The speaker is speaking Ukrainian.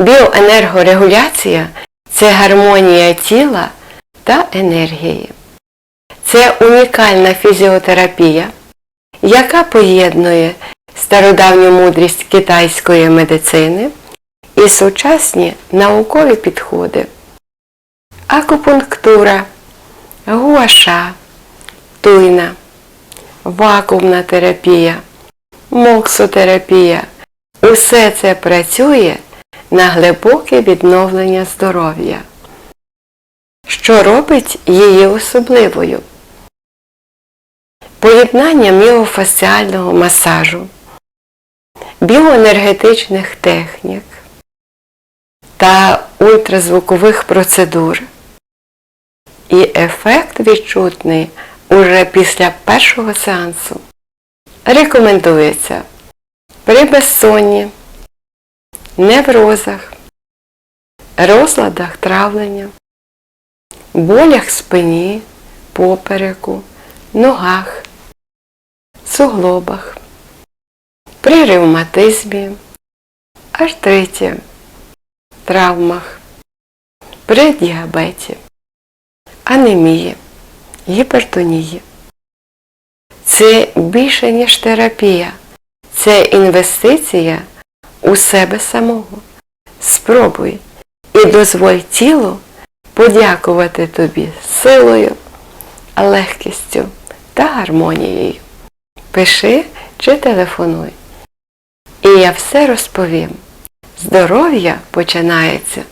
Біоенергорегуляція це гармонія тіла та енергії. Це унікальна фізіотерапія, яка поєднує стародавню мудрість китайської медицини і сучасні наукові підходи. Акупунктура, гуаша, туйна, вакуумна терапія, моксотерапія – усе це працює на глибоке відновлення здоров'я, що робить її особливою. Поєднання міофасціального масажу, біоенергетичних технік та ультразвукових процедур. І ефект відчутний уже після першого сеансу. Рекомендується при безсонні, неврозах, розладах травлення, болях спині, попереку, ногах, суглобах, при ревматизмі, артриті, травмах, при діабеті, анемії, гіпертонії. Це більше, ніж терапія. Це інвестиція у себе самого. Спробуй і дозволь тілу подякувати тобі силою, легкістю та гармонією. Пиши чи телефонуй. І я все розповім. Здоров'я починається